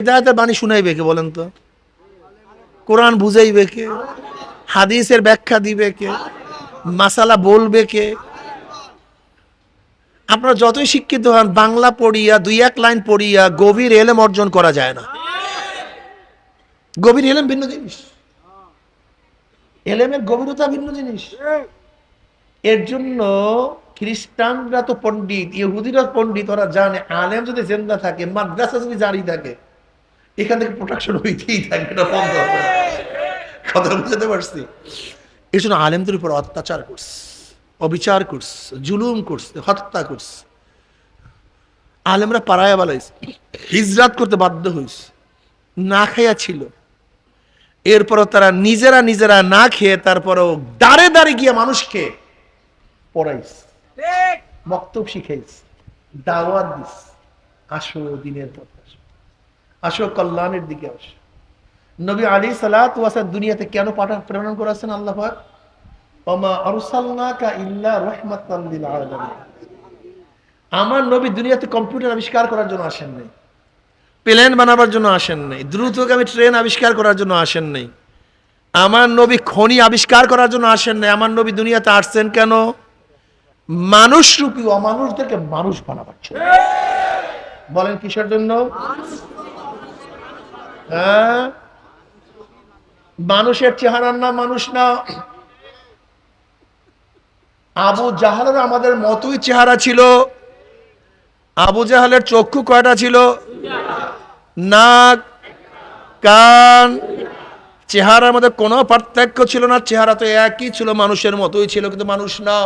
হৃদায়তের বাণী শুনাইবে কে বলেন তো? কোরআন বুঝাইবে কে? হাদিসের ব্যাখ্যা দিবে কে? মাসালা বলবে কে? আপনারা যতই শিক্ষিত হন, বাংলা পড়িয়া, দুই এক লাইন পড়িয়া গভীর এলেম অর্জন করা যায় না। গভীর এলেম ভিন্ন জিনিস। এলেমের গভীরতা ভিন্ন জিনিস। এর জন্য খ্রিস্টানরা তো পণ্ডিত, ইহুদিরা পণ্ডিত, ওরা জানে, আলেম যদি জেন্দা থাকে, মাদ্রাসা যদি জারি থাকে এখান থেকে প্রোটেকশন হইতেই থাকবে এটা বন্ধ হবে। কথা বুঝতে পারছি? এই জন্য আলেমদের উপর অত্যাচার করছে অবিচার করছে জুলুম করছে হত্যা করছে। আলেমরা পাড়ায় বালাইছে হিজরাত করতে বাধ্য হয়েছে না খাইয়া ছিল। এরপরও তারা নিজেরা নিজেরা না খেয়ে তারপরও দাঁড়ে দাঁড়ে গিয়ে মানুষকে পড়াইস বক্তব্য শিখাইছে দাওয়াত দিস আসো দিনের পথে। আসো কল্যাণের দিকে আসো। নবী আলী সালাত ওয়াসাদ দুনিয়াতে কেন পাঠা প্রেরণ করেছেন আল্লাহ আমার নবী দুনিয়াতে কম্পিউটার আবিষ্কার করার জন্য আসেন নাই। প্লেন বানাবার জন্য আসেন নাই। দ্রুতগামী ট্রেন আবিষ্কার করার জন্য আসেন নাই। আমার নবী খনি আবিষ্কার করার জন্য আসেন নাই। আমার নবী দুনিয়াতে আসছেন কেন? মানুষ রূপী অমানুষদেরকে মানুষ বানাবার জন্য। বলেন কিসের জন্য? হ্যাঁ? মানুষের চেহারার নাম মানুষ না। আবু জাহালের আমাদের মতোই চেহারা ছিল। আবু জাহালের চক্ষু কয়টা ছিল? নাক, কান। চেহারার মধ্যে কোনো পার্থক্য ছিল না, চেহারা তো একই ছিল, মানুষের মতোই ছিল, কিন্তু মানুষ না।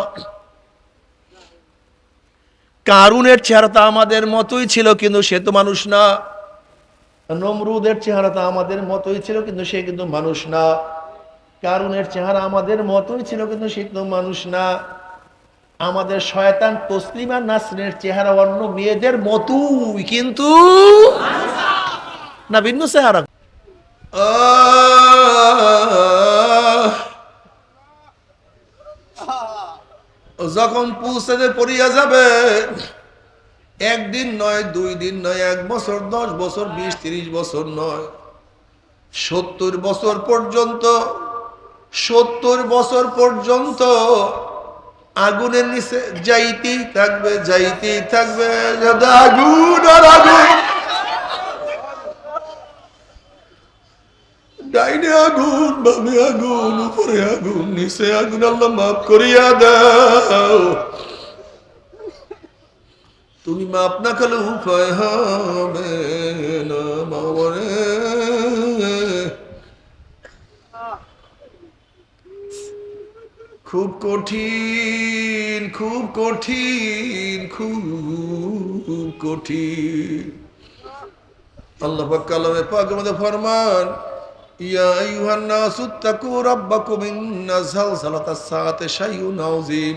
কারুনের চেহারা তো আমাদের মতোই ছিল, কিন্তু সে তো মানুষ না। নমরুদের চেহারা তো আমাদের মতোই ছিল, কিন্তু সে কিন্তু মানুষ না। কারুনের চেহারা আমাদের মতোই ছিল, কিন্তু সে কিন্তু মানুষ না। আমাদের শয়তান তসলিমা নাসরের চেহারা অন্য মেয়েদের মতোই, কিন্তু না ভিন্ন চেহারা! যখন পুষতে পড়িয়া যাবে একদিন নয়, দুই দিন নয়, এক বছর, দশ বছর, বিশ, তিরিশ বছর নয়। সত্তর বছর পর্যন্ত, সত্তর বছর পর্যন্ত আগুনের নিচে যাইতেই থাকবে যাইতেই থাকবে আগুন আর আগুন। ডাইনে আগুন, বামে আগুন, উপরে আগুন, নিচে আগুন, আল্লাহ মাফ করিয়া দাও। তুমি মাপ না খেলে উপায় হবে না খুব কঠিন খুব কঠিন খুব কঠিন। আল্লাহ কালামে পাক আমাদের ফরমান, ইয়া আইয়ুহান নাসু তাকু রাব্বাকুম ইন্না যালজালাতাস সাআতি শাইউন আযীম।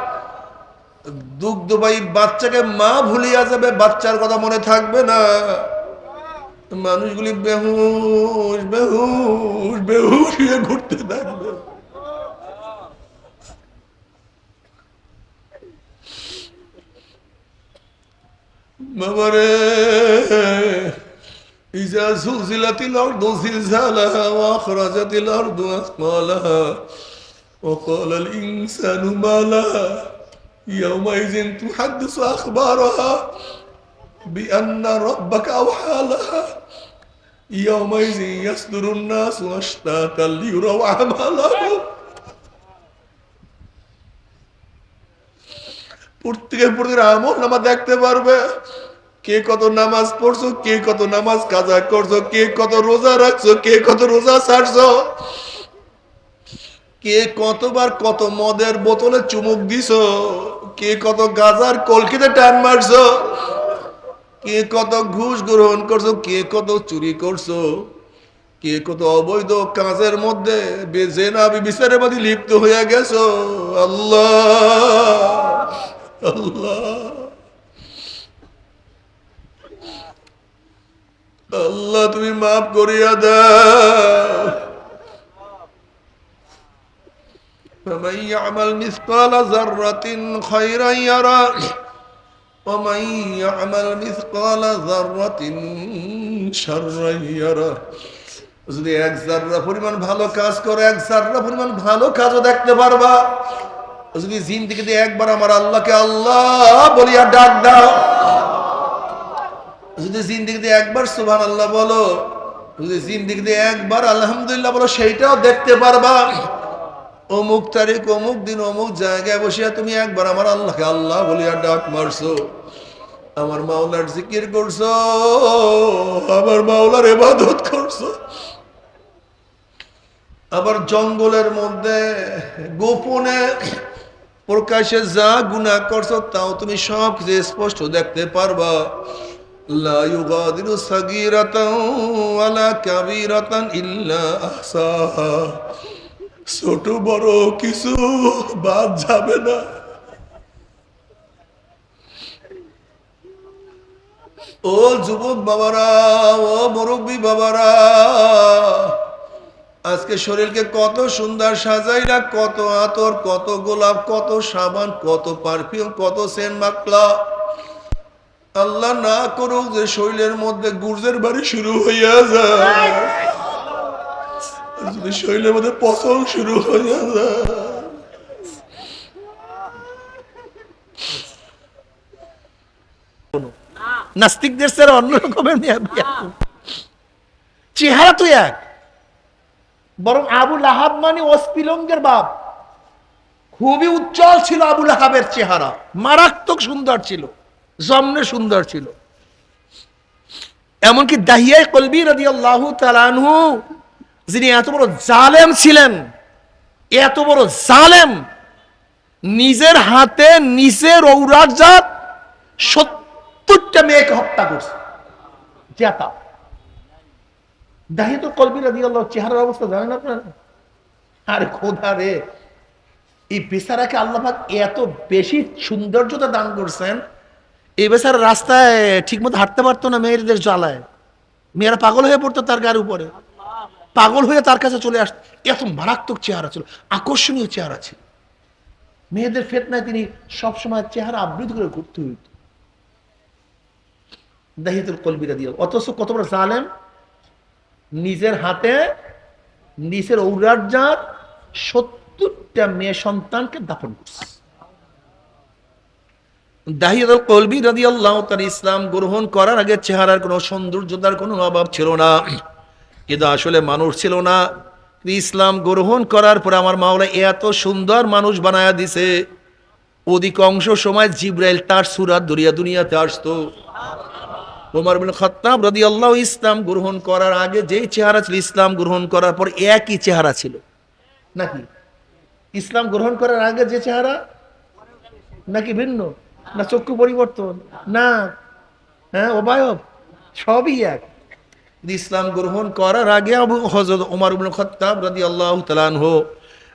দুগ্ধবাহী বাচ্চাকে মা ভুলিয়া যাবে, বাচ্চার কথা মনে থাকবে না। মানুষগুলি বেহুশ বেহুশ বেহুশ হয়ে ঘুরতে থাকবে। মামারে يومئذ تحدث أخبارها بأن ربك أوحى لها يومئذ يصدر الناس أشتاتا ليروا أعمالهم প্রত্যেকের প্রত্যেকের আমল নামা দেখতে পারবে কে কত নামাজ পড়ছো কে কত নামাজ কাজা করছো কে কত রোজা রাখছো কে কত রোজা ছাড়ছো কে কতবার কত মদের বোতলে চুমুক দিছো? কে কত গাজার কলকিতে টান মারছো? কে কত ঘুষ গ্রহণ করছ? কে কত চুরি করছ? কে কত অবৈধ কাজের মধ্যে বেজে বেজেনা বিচারের মধ্যে লিপ্ত হয়ে গেছো? আল্লাহ! আল্লাহ! আল্লাহ, তুমি মাফ করিয়া দাও। فمن يعمل مثقال ذرة خيرا يرى ومن يعمل مثقال ذرة شرا يرى যদি এক জাররা পরিমাণ ভালো কাজ করে এক জাররা পরিমাণ ভালো কাজও দেখতে পারবা যদি জিন্দিগিতে একবার আমার আল্লাহকে আল্লাহ বলিয়া ডাক দাও যদি জিন্দিগিতে একবার সুবহান আল্লাহ বলো যদি জিন্দিগিতে একবার আলহামদুলিল্লাহ বলো সেইটাও দেখতে পারবা অমুক তারিখ, অমুক দিন, অমুক জায়গায় বসিয়া তুমি একবার আমার আল্লাহকে আল্লাহ বলিয়া ডাক মারছো। আমার মাওলার জিকির করছ, আমার মাওলার এবাদত করছ। আবার জঙ্গলের মধ্যে গোপনে প্রকাশে যা গুনাহ করছ, তাও তুমি সব কিছু স্পষ্ট দেখতে পারবা। লা ইল্লা আহসাহা। ছোট বড় কিছু বাদ যাবে না। ও যুবক বাবারা, ও মুরব্বী বাবারা, আজকে শরীরকে কত সুন্দর সাজাই না, কত আতর, কত গোলাপ, কত সাবান, কত পারফিউম, কত সেন্ট মাকলা আল্লাহ না করুক যে শরীরের মধ্যে গুর্জের বাড়ি শুরু হইয়া যায়। যদি শরীরের মধ্যে পচন শুরু হইয়া যায় নাস্তিকদের স্যার অন্য রকমের চেহারা তো এক। বরং আবু লাহাব মানে অস্পিলঙ্গের বাপ। খুবই উজ্জ্বল ছিল আবু লাহাবের চেহারা। মারাত্মক সুন্দর ছিল। জমনে সুন্দর ছিল। এমনকি দাহিয়াই কলবি রাদি আল্লাহ তালানহু যিনি এত বড় জালেম ছিলেন, এত বড় জালেম, নিজের হাতে নিজের ঔরাজাত সত্তরটা মেয়েকে হত্যা করছে। জেতা। দাহি তো কলবি রাদি আল্লাহ চেহারার অবস্থা জানেন আপনারা? আরে খোদা রে। এই বেচারাকে আল্লাহ পাক এত বেশি সৌন্দর্যতা দান করছেন, এই বেচারা রাস্তায় ঠিকমতো হাঁটতে পারতো না মেয়েদের জ্বালায়। মেয়েরা পাগল হয়ে পড়তো তার গায়ের উপরে। পাগল হয়ে তার কাছে চলে আসত। এত মারাত্মক চেহারা ছিল, আকর্ষণীয় চেহারা ছিল। মেয়েদের ফেতনায় তিনি সবসময় চেহারা আবৃত করে ঘুরতে হইত। দাহিতুল কলবিরা দিয়ে অথচ কত বড় জালেম, নিজের হাতে নিজের ঔরাজ্জাত সত্তরটা মেয়ে সন্তানকে দাপন করছে। দাহিদুল কলবি রাদি আল্লাহ তার ইসলাম গ্রহণ করার আগে চেহারার কোনো সৌন্দর্যতার কোনো অভাব ছিল না। কিন্তু আসলে মানুষ ছিল না। ইসলাম গ্রহণ করার পরে আমার মাওলা এত সুন্দর মানুষ বানায়া দিছে। অধিকাংশ সময় জিব্রাইল তার সুরাত দরিয়া দুনিয়াতে আসতো। ওমর বিন খত্তাব রাদি আল্লাহ ইসলাম গ্রহণ করার আগে যেই চেহারা ছিল, ইসলাম গ্রহণ করার পর একই চেহারা ছিল। নাকি? ইসলাম গ্রহণ করার আগে যে চেহারা? নাকি ভিন্ন? না চক্ষু পরিবর্তন? না। হ্যাঁ অবায়ব? সবই এক। ইসলাম গ্রহণ করার আগে হজরত ওমর ইবনে খত্তাব রাদিয়াল্লাহু তাআলা আনহু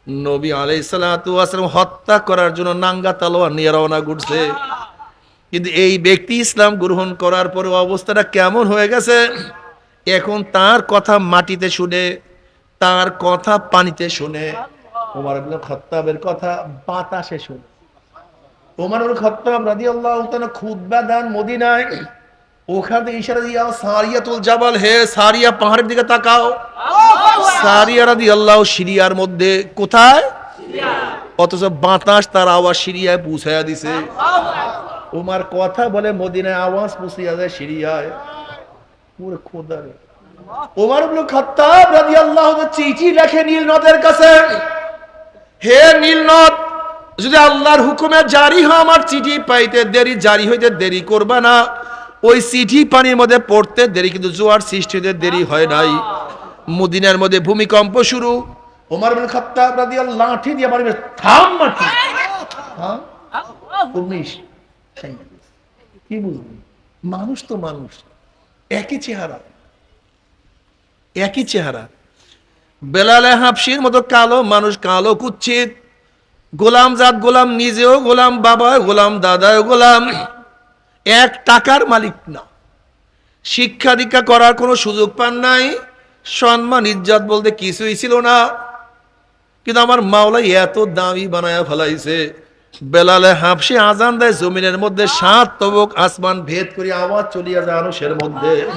নবী সালাতু ওয়াসালাম হত্যা করার জন্য নাঙ্গা তলোয়ার নিয়ে রওনা ঘুরছে কিন্তু এই ব্যক্তি ইসলাম গ্রহণ করার পরে অবস্থাটা কেমন হয়ে গেছে? এখন তার কথা মাটিতে শুনে, তার কথা পানিতে শুনে ওমর ইবনে খত্তাবের কথা বাতাসে শুনে। ওমর ইবনে খত্তাব রাদিয়াল্লাহু তাআলা খুতবা দেন মদিনায়। ওখান ইশারা দিয়া সারিয়াতুল জাবাল হে সারিয়া পাহাড়ের দিকে তাকাও। সারিয়া রাদিয়াল্লাহু সিরিয়ার মধ্যে কোথায়? অথচ বাতাস তার আওয়াজ সিরিয়ায় দিছে। ওমার কথা বলে মদিনায় আওয়াজ যায় সিরিয়ায়। পুরো খোদা রে। ওমর ইবনে খাত্তাব রাদিয়াল্লাহু তাআলা চিঠি লেখে নীল নদের কাছে। হে নীল নদ যদি আল্লাহর হুকুমে জারি হয় আমার চিঠি পাইতে দেরি জারি হইতে দেরি করবা না। ওই চিঠি পানির মধ্যে পড়তে দেরি, কিন্তু জোয়ার সৃষ্টি হতে দেরি হয় নাই। মদিনার মধ্যে ভূমিকম্প শুরু। ওমর বিন খাত্তাব রাদিয়াল্লাহু লাঠি দিয়ে মারবে থাম মাটি। হ্যাঁ কি বুঝলি? মানুষ তো মানুষ। একই চেহারা। একই চেহারা। বেলালে হাফসির মতো কালো, মানুষ কালো কুচ্ছিত। গোলাম জাত গোলাম নিজেও গোলাম বাবা গোলাম, দাদাও গোলাম। এক টাকার মালিক না। শিক্ষা দীক্ষা করার কোনো সুযোগ পান নাই। সম্মান, ইজ্জাত বলতে কিছুই ছিল না। কিন্তু আমার মাওলাই এত দামি বানায়া ফেলাইছে। বেলালে হাফসি আজান দেয়, জমিনের মধ্যে সাত তবক আসমান ভেদ করে আওয়াজ চলিয়া যায় মানুষের মধ্যে।